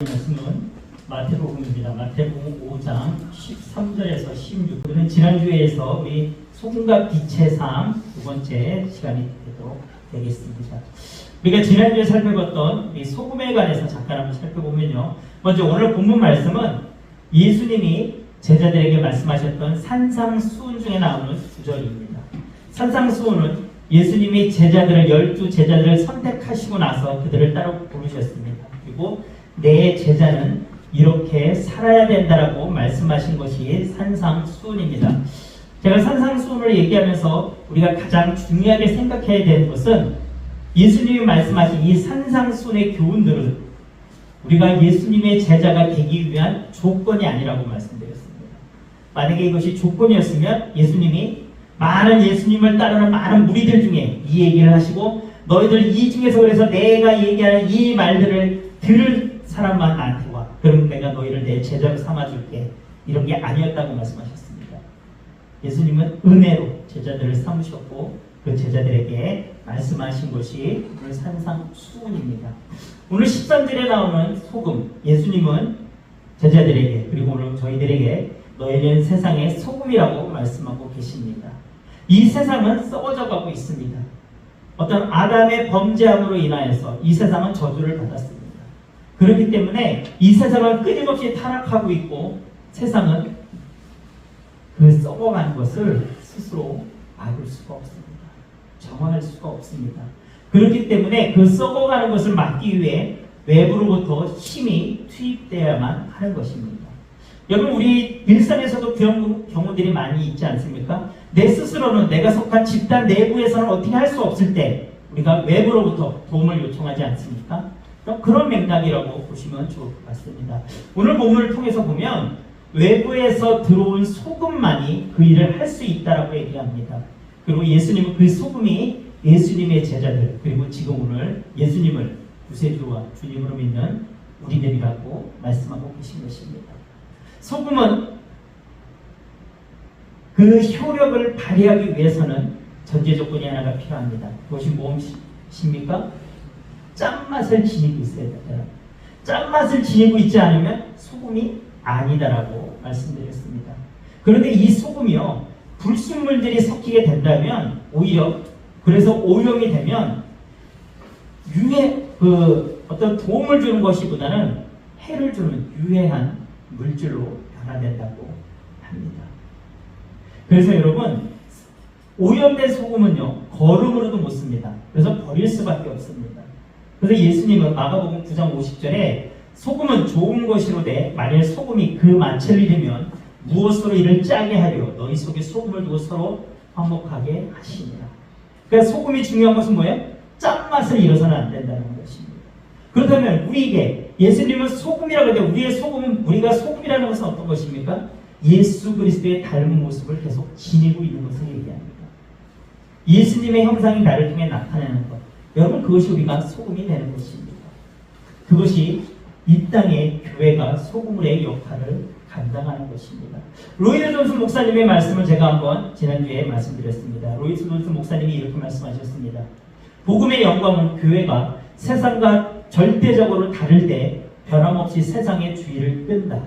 말씀은 마태복음입니다. 마태복음 5장 13절에서 16절은 지난주에서 우리 소금과 삶두 번째 시간이 되도록 되겠습니다. 우리가 지난주에 살펴봤던 이 소금에 관해서 잠깐 한번 살펴보면요. 먼저 오늘 본문 말씀은 예수님이 제자들에게 말씀하셨던 산상수훈 중에 나오는 구절입니다. 산상수훈은 예수님이 제자들을 열두 제자들을 선택하시고 나서 그들을 따로 부르셨습니다. 그리고 내 제자는 이렇게 살아야 된다라고 말씀하신 것이 산상수훈입니다. 제가 산상수훈을 얘기하면서 우리가 가장 중요하게 생각해야 되는 것은 예수님이 말씀하신 이 산상수훈의 교훈들은 우리가 예수님의 제자가 되기 위한 조건이 아니라고 말씀드렸습니다. 만약에 이것이 조건이었으면 예수님이 많은 예수님을 따르는 많은 무리들 중에 이 얘기를 하시고 너희들 이 중에서 그래서 내가 얘기하는 이 말들을 들을 사람만 나한테 와. 그럼 내가 너희를 내 제자로 삼아줄게. 이런 게 아니었다고 말씀하셨습니다. 예수님은 은혜로 제자들을 삼으셨고 그 제자들에게 말씀하신 것이 오늘 산상 수훈입니다. 오늘 13절에 나오는 소금 예수님은 제자들에게 그리고 오늘 저희들에게 너희는 세상의 소금이라고 말씀하고 계십니다. 이 세상은 썩어져 가고 있습니다. 어떤 아담의 범죄함으로 인하여서 이 세상은 저주를 받았습니다. 그렇기 때문에 이 세상은 끊임없이 타락하고 있고 세상은 그 썩어가는 것을 스스로 막을 수가 없습니다. 정화할 수가 없습니다. 그렇기 때문에 그 썩어가는 것을 막기 위해 외부로부터 힘이 투입되어야만 하는 것입니다. 여러분 우리 일상에서도 그런 경우들이 많이 있지 않습니까? 내 스스로는 내가 속한 집단 내부에서는 어떻게 할 수 없을 때 우리가 외부로부터 도움을 요청하지 않습니까? 그런 맥락이라고 보시면 좋을 것 같습니다. 오늘 본문을 통해서 보면 외부에서 들어온 소금만이 그 일을 할 수 있다라고 얘기합니다. 그리고 예수님은 그 소금이 예수님의 제자들 그리고 지금 오늘 예수님을 구세주와 주님으로 믿는 우리들이라고 말씀하고 계신 것입니다. 소금은 그 효력을 발휘하기 위해서는 전제 조건이 하나가 필요합니다. 그것이 무엇입니까? 짠맛을 지니고 있어야 된다. 짠맛을 지니고 있지 않으면 소금이 아니다라고 말씀드렸습니다. 그런데 이 소금이요, 불순물들이 섞이게 된다면 오히려 그래서 오염이 되면 유해 그 어떤 도움을 주는 것이보다는 해를 주는 유해한 물질로 변화된다고 합니다. 그래서 여러분 오염된 소금은요 거름으로도 못 씁니다. 그래서 버릴 수밖에 없습니다. 그래서 예수님은 마가복음 9장 50절에 소금은 좋은 것이로되 만일 소금이 그 만체를 잃으면 무엇으로 이를 짜게 하려 너희 속에 소금을 두고 서로 화목하게 하시니라. 그러니까 소금이 중요한 것은 뭐예요? 짠맛을 잃어서는 안 된다는 것입니다. 그렇다면 우리에게 예수님은 소금이라고 하는데 우리의 소금은 우리가 소금이라는 것은 어떤 것입니까? 예수 그리스도의 닮은 모습을 계속 지니고 있는 것을 얘기합니다. 예수님의 형상이 나를 통해 나타나는 것. 여러분 그것이 우리가 소금이 되는 것입니다. 그것이 이 땅의 교회가 소금의 역할을 감당하는 것입니다. 로이드 존스 목사님의 말씀을 제가 한번 지난주에 말씀드렸습니다. 로이드 존스 목사님이 이렇게 말씀하셨습니다. 복음의 영광은 교회가 세상과 절대적으로 다를 때 변함없이 세상의 주의를 끈다.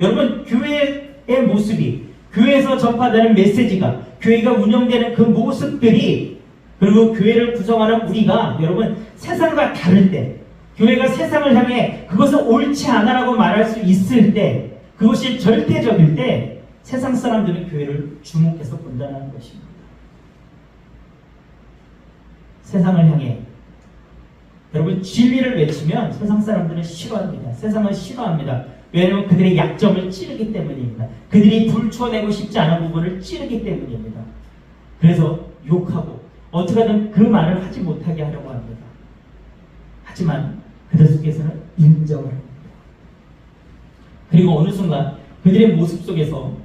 여러분 교회의 모습이 교회에서 전파되는 메시지가 교회가 운영되는 그 모습들이 그리고 교회를 구성하는 우리가 여러분 세상과 다를 때 교회가 세상을 향해 그것은 옳지 않아라고 말할 수 있을 때 그것이 절대적일 때 세상 사람들은 교회를 주목해서 본다는 것입니다. 세상을 향해 여러분 진리를 외치면 세상 사람들은 싫어합니다. 세상은 싫어합니다. 왜냐하면 그들의 약점을 찌르기 때문입니다. 그들이 불초내고 싶지 않은 부분을 찌르기 때문입니다. 그래서 욕하고 어떻게든 그 말을 하지 못하게 하려고 합니다. 하지만 그들 속에서는 인정을 합니다. 그리고 어느 순간 그들의 모습 속에서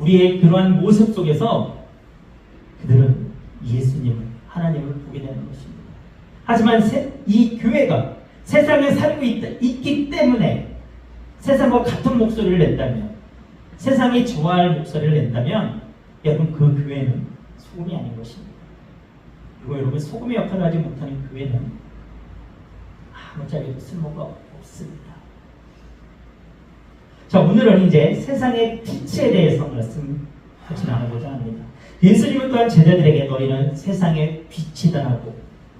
우리의 그러한 모습 속에서 그들은 예수님을 하나님을 보게 되는 것입니다. 하지만 세, 이 교회가 세상에 살고 있, 있기 때문에 세상과 같은 목소리를 낸다면 세상이 좋아할 목소리를 낸다면 여러분 그 교회는 소금이 아닌 것입니다. 그리고 여러분 소금의 역할을 하지 못하는 교회는 아무짝에도 쓸모가 없습니다. 자, 오늘은 이제 세상의 빛에 대해서 말씀하지 나가고자 합니다. 예수님은 또한 제자들에게 너희는 세상의 빛이다라고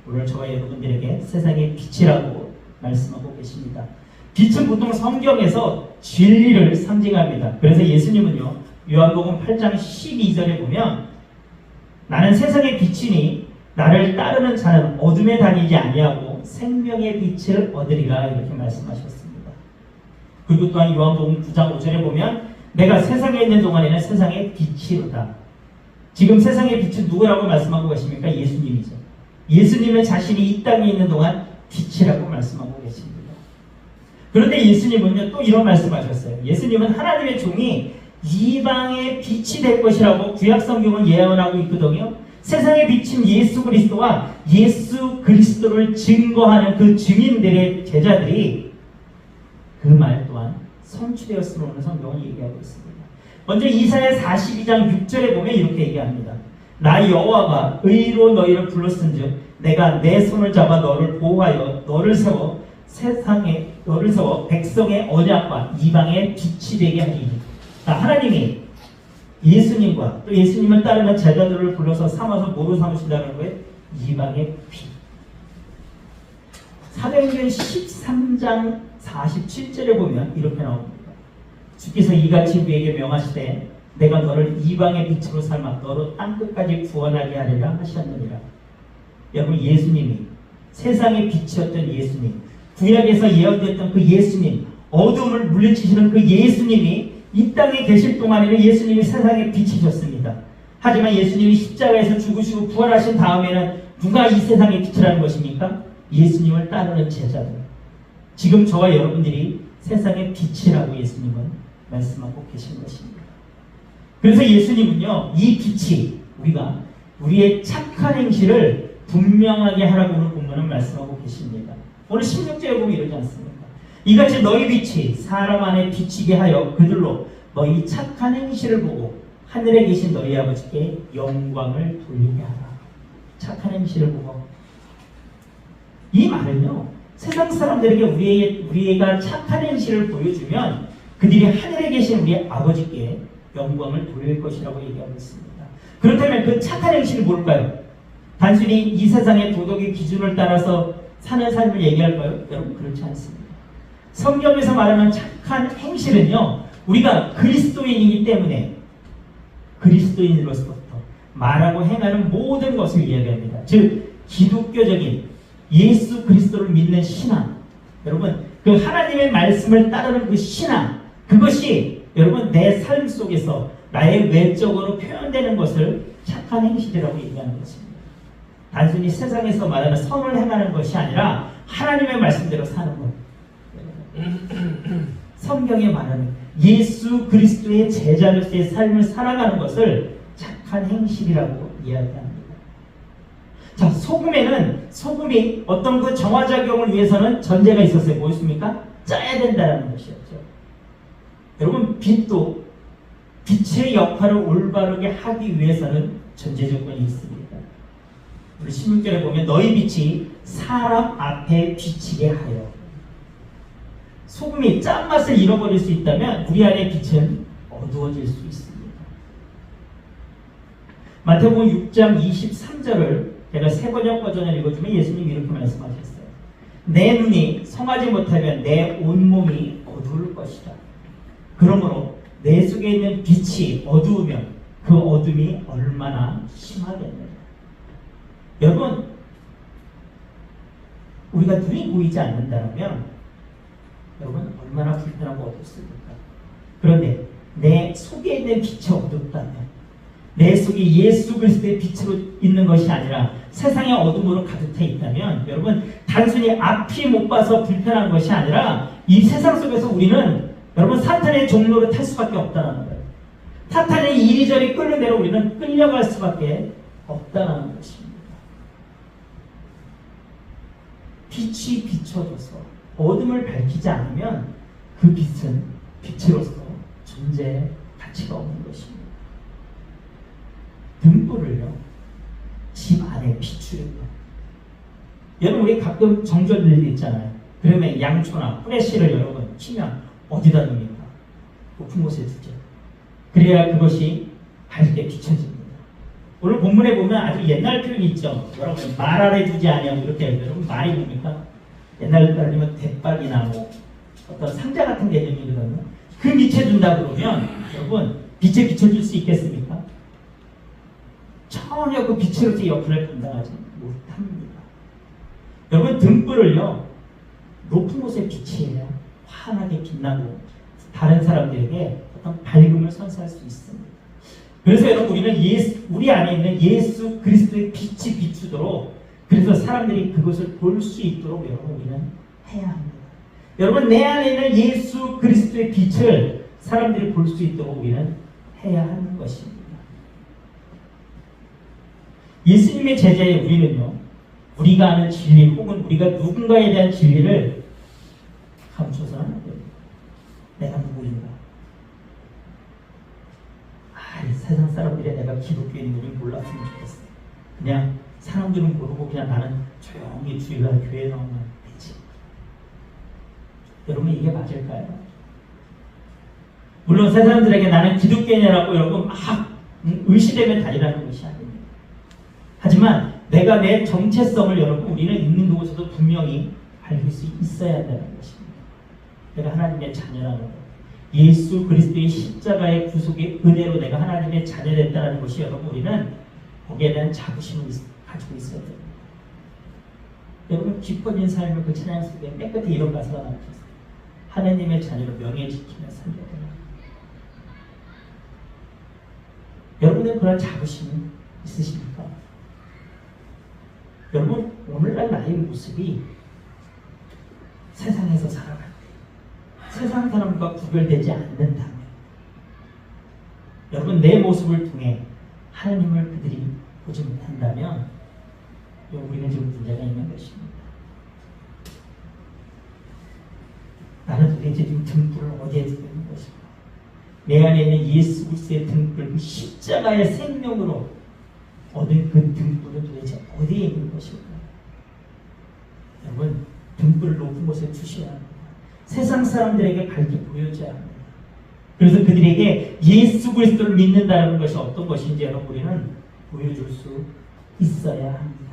오늘 저와 여러분들에게 세상의 빛이라고 말씀하고 계십니다. 빛은 보통 성경에서 진리를 상징합니다. 그래서 예수님은요, 요한복음 8장 12절에 보면 나는 세상의 빛이니 나를 따르는 자는 어둠에 다니지 아니하고 생명의 빛을 얻으리라 이렇게 말씀하셨습니다. 그리고 또한 요한복음 9장 5절에 보면 내가 세상에 있는 동안에는 세상의 빛이로다. 지금 세상의 빛은 누구라고 말씀하고 계십니까? 예수님이죠. 예수님은 자신이 이 땅에 있는 동안 빛이라고 말씀하고 계십니다. 그런데 예수님은요 또 이런 말씀하셨어요. 예수님은 하나님의 종이 이방의 빛이 될 것이라고 구약 성경은 예언하고 있거든요. 세상에 비친 예수 그리스도와 예수 그리스도를 증거하는 그 증인들의 제자들이 그 말 또한 성취되었음을 성경은 얘기하고 있습니다. 먼저 이사야 42장 6절에 보면 이렇게 얘기합니다. 나 여호와가 의로 너희를 불렀은즉 내가 내 손을 잡아 너를 보호하여 너를 세워 세상에 너를 세워 백성의 언약과 이방의 빛이 되게 하리니 하나님이 예수님과 또 예수님을 따르는 제자들을 불러서 삼아서 뭐로 삼으신다는 거예요? 이방의 빛. 사도행전 13장 47절에 보면 이렇게 나옵니다. 주께서 이같이 우리에게 명하시되 내가 너를 이방의 빛으로 삶아 너로 땅끝까지 구원하게 하리라 하셨느니라. 여러분 예수님이 세상의 빛이었던 예수님 구약에서 예언됐던 그 예수님 어둠을 물리치시는 그 예수님이 이 땅에 계실 동안에는 예수님이 세상의 빛이셨습니다. 하지만 예수님이 십자가에서 죽으시고 부활하신 다음에는 누가 이 세상의 빛이라는 것입니까? 예수님을 따르는 제자들. 지금 저와 여러분들이 세상의 빛이라고 예수님은 말씀하고 계신 것입니다. 그래서 예수님은요, 이 빛이 우리가 우리의 착한 행실을 분명하게 하라고 오늘 본문은 말씀하고 계십니다. 오늘 16절에 보면 이러지 않습니까? 이같이 너희 빛이 사람 안에 비치게 하여 그들로 너희 착한 행실을 보고 하늘에 계신 너희 아버지께 영광을 돌리게 하라. 착한 행실을 보고 이 말은요 세상 사람들에게 우리의, 우리가 착한 행실을 보여주면 그들이 하늘에 계신 우리 아버지께 영광을 돌릴 것이라고 얘기하고 있습니다. 그렇다면 그 착한 행실이 뭘까요? 단순히 이 세상의 도덕의 기준을 따라서 사는 삶을 얘기할까요? 여러분 그렇지 않습니다. 성경에서 말하는 착한 행실은요, 우리가 그리스도인이기 때문에 그리스도인으로서부터 말하고 행하는 모든 것을 이야기합니다. 즉, 기독교적인 예수 그리스도를 믿는 신앙. 여러분, 그 하나님의 말씀을 따르는 그 신앙, 그것이 여러분 내 삶 속에서 나의 외적으로 표현되는 것을 착한 행실이라고 얘기하는 것입니다. 단순히 세상에서 말하는 선을 행하는 것이 아니라 하나님의 말씀대로 사는 것. 성경에 말하는 예수 그리스도의 제자로서의 삶을 살아가는 것을 착한 행실이라고 이야기합니다. 자, 소금에는 소금이 어떤 그 정화작용을 위해서는 전제가 있었어요. 뭐였습니까? 짜야 된다는 것이었죠. 여러분, 빛도 빛의 역할을 올바르게 하기 위해서는 전제 조건이 있습니다. 우리 16절에 보면 너희 빛이 사람 앞에 비치게 하여 소금이 짠맛을 잃어버릴 수 있다면 우리 안의 빛은 어두워질 수 있습니다. 마태복음 6장 23절을 제가 세 번역 버전을 읽어주면 예수님이 이렇게 말씀하셨어요. 내 눈이 성하지 못하면 내 온몸이 어두울 것이다. 그러므로 내 속에 있는 빛이 어두우면 그 어둠이 얼마나 심하겠느냐. 여러분, 우리가 눈이 보이지 않는다면 여러분 얼마나 불편하고 어둡습니까? 그런데 내 속에 있는 빛이 어둡다면 내 속에 예수 그리스도의 빛으로 있는 것이 아니라 세상의 어둠으로 가득해 있다면 여러분 단순히 앞이 못 봐서 불편한 것이 아니라 이 세상 속에서 우리는 여러분 사탄의 종로를 탈 수밖에 없다는 거예요. 사탄의 이리저리 끌는 대로 우리는 끌려갈 수밖에 없다는 것입니다. 빛이 비춰져서 어둠을 밝히지 않으면 그 빛은 빛으로서 존재의 가치가 없는 것입니다. 등불을요, 집 안에 비추려고. 여러분, 우리 가끔 정전일 있잖아요. 그러면 양초나 후레쉬를 여러분 치면 어디다 둡니까? 높은 곳에 두죠. 그래야 그것이 밝게 비춰집니다. 오늘 본문에 보면 아주 옛날 표현 있죠. 여러분 말 아래 두지 아니하고 이렇게. 여러분 말이 뭡니까? 옛날 따르면 대박이나 뭐 어떤 상자 같은 개념이거든요. 그 밑에 둔다 그러면 여러분 빛에 비춰줄 수 있겠습니까? 전혀 그 빛으로서 역할을 감당하지 못합니다. 여러분 등불을요 높은 곳에 비치해야 환하게 빛나고 다른 사람들에게 어떤 밝음을 선사할 수 있습니다. 그래서 여러분 우리는 예수, 우리 안에 있는 예수 그리스도의 빛이 비추도록 그래서 사람들이 그것을 볼 수 있도록 여러분 우리는 해야 합니다. 여러분 내 안에 있는 예수 그리스도의 빛을 사람들이 볼 수 있도록 우리는 해야 하는 것입니다. 예수님의 제자의 우리는요, 우리가 아는 진리 혹은 우리가 누군가에 대한 진리를 감춰서는 안 됩니다. 내가 누구인가? 아, 이 세상 사람들이 내가 기독교인인 줄 몰랐으면 좋겠어. 그냥 사람들은 모르고 그냥 나는 조용히 주일날 교회 나오면 되지. 여러분 이게 맞을까요? 물론 세상들에게 나는 기독교인이라고 여러분 막 의시되면 다니라는 것이 아닙니다. 하지만 내가 내 정체성을 여러분 우리는 있는 곳에서도 분명히 밝힐 수 있어야 한다는 것입니다. 내가 하나님의 자녀라는 것. 예수 그리스도의 십자가의 구속의 은혜로 내가 하나님의 자녀됐다는 것이 여러분 우리는 거기에 대한 자부심을 가지고 있어야 됩니다. 여러분 기뻐진 삶을 그 찬양 속에 맨 끝에 이런 가사가 나오셨어요. 하나님의 자녀로 명예 지키며 살려야 됩니다. 여러분은 그런 자부심이 있으십니까? 여러분 오늘날 나의 모습이 세상에서 살아갈 때 세상 사람과 구별되지 않는다면 여러분 내 모습을 통해 하나님을 그들이 보지 못한다면 우리는 지금 문제가 있는 것입니다. 나는 도대체 지금 등불을 어디에 두고 있는 것인가? 내 안에 있는 예수 그리스도의 등불, 그 십자가의 생명으로 얻은 그 등불은 도대체 어디에 있는 것일까? 여러분, 등불을 높은 곳에 두셔야 합니다. 세상 사람들에게 밝게 보여줘야 합니다. 그래서 그들에게 예수 그리스도를 믿는다는 것이 어떤 것인지 여러분 우리는 보여줄 수 있어야 합니다.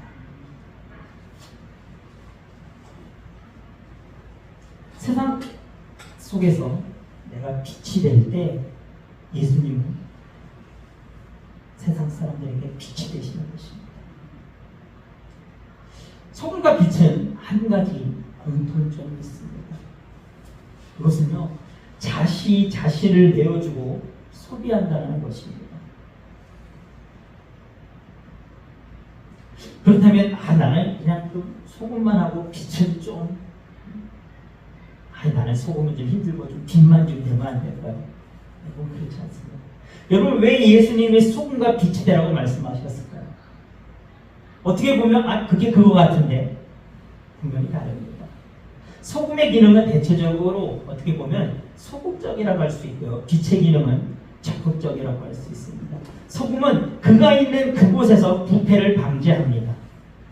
세상 속에서 내가 빛이 될 때 예수님은 세상 사람들에게 빛이 되시는 것입니다. 소금과 빛은 한 가지 공통점이 있습니다. 그것은요, 자시 자신을 내어주고 소비한다는 것입니다. 그렇다면 아 나는 그냥 좀 소금만 하고 빛은 좀 아니 나는 소금은 좀 힘들고 좀 빛만 좀 되면 안 될까요? 여러분 그렇지 않습니다. 여러분 왜 예수님이 소금과 빛이 되라고 말씀하셨을까요? 어떻게 보면 아 그게 그거 같은데 분명히 다릅니다. 소금의 기능은 대체적으로 어떻게 보면 소극적이라고 할 수 있고요. 빛의 기능은 적극적이라고 할 수 있습니다. 소금은 그가 있는 그곳에서 부패를 방지합니다.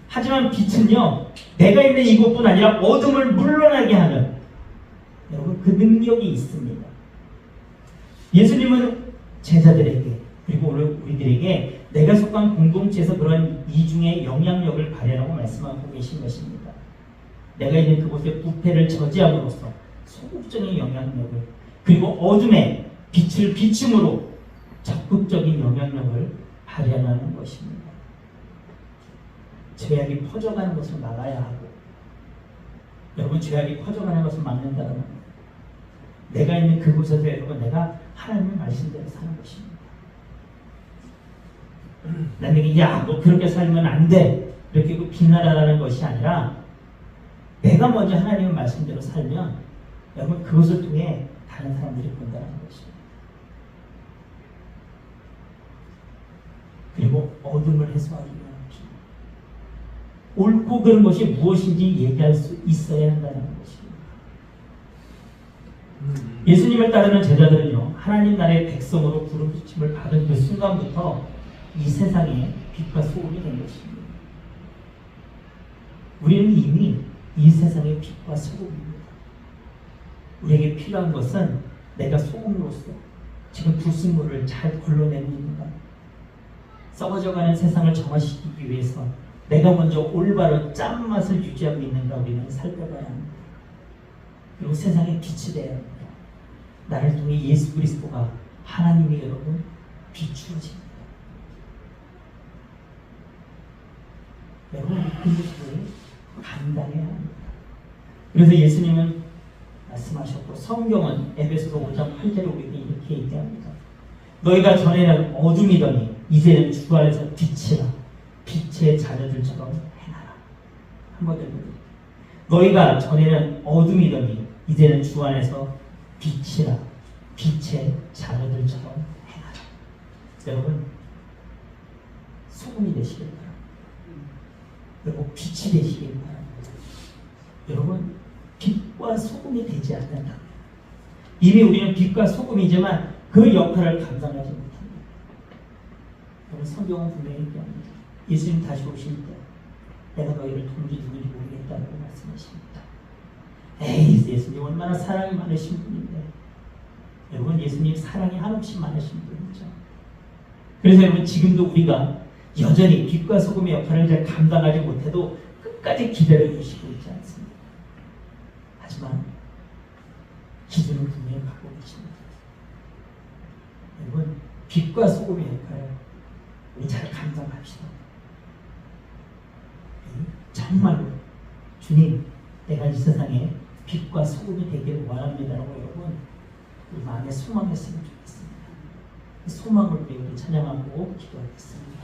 하지만 빛은요, 내가 있는 이곳뿐 아니라 어둠을 물러나게 하는 그 능력이 있습니다. 예수님은 제자들에게 그리고 오늘 우리들에게 내가 속한 공동체에서 그런 이중의 영향력을 발휘하라고 말씀하고 계신 것입니다. 내가 있는 그곳에 부패를 저지함으로써 소극적인 영향력을 그리고 어둠에 빛을 비춤으로 적극적인 영향력을 발휘하는 것입니다. 죄악이 퍼져가는 것을 막아야 하고 여러분 죄악이 퍼져가는 것을 막는다면 내가 있는 그곳에서 여러분 내가 하나님의 말씀대로 사는 것입니다. 남에게 야너 그렇게 살면 안 돼. 이렇게 그 비난하라는 것이 아니라 내가 먼저 하나님의 말씀대로 살면 여러분 그것을 통해 다른 사람들이 본다는 것입니다. 그리고 어둠을 해소하기 위한 길. 옳고 그른 것이 무엇인지 얘기할 수 있어야 한다는 것입니다. 예수님을 따르는 제자들은요, 하나님 나라의 백성으로 부르심을 받은 그 순간부터 이 세상에 빛과 소금이 된 것입니다. 우리는 이미 이 세상의 빛과 소금입니다. 우리에게 필요한 것은 내가 소금으로서 지금 불순물을 잘 걸러내고 있는가? 썩어져가는 세상을 정화시키기 위해서 내가 먼저 올바로 짠맛을 유지하고 있는가 우리는 살펴봐야 합니다. 그리고 세상에 빛이 되어야 합니다. 나를 통해 예수 그리스도가 하나님이 여러분 비추어집니다. 여러분 그 모습을 감당해야 합니다. 그래서 예수님은 말씀하셨고 성경은 에베소서 5장 8절에 우리에게 이렇게 얘기합니다. 너희가 전에는 어둠이더니 이제는 주 안에서 빛이라 빛의 자녀들처럼 행하라. 한 번 더. 읽어볼게요. 너희가 전에는 어둠이더니 이제는 주 안에서 빛이라 빛의 자녀들처럼 행하라. 여러분 소금이 되시길 바랍니다. 여러분 빛이 되시길 바랍니다. 여러분 빛과 소금이 되지 않는다. 이미 우리는 빛과 소금이지만 그 역할을 감당하지 못합니다. 여러분 성경은 분명히 얘기합니다. 예수님 다시 오실 때 내가 너희를 도무지 누군지 모르겠다고 말씀하십니다. 에이 예수님 얼마나 사랑이 많으신 분인데 여러분 예수님 사랑이 한없이 많으신 분이죠. 그래서 여러분 지금도 우리가 여전히 빛과 소금의 역할을 잘 감당하지 못해도 끝까지 기다려 주시고 있지 않습니다. 하지만 기준을 분명히 갖고 계십니다. 여러분 빛과 소금의 역할을 우리 잘 감당합시다. 정말로 주님 내가 이 세상에 빛과 소금이 되기를 원합니다라고 여러분 우리 마음에 소망했으면 좋겠습니다. 그 소망을 우리 찬양하고 기도하겠습니다.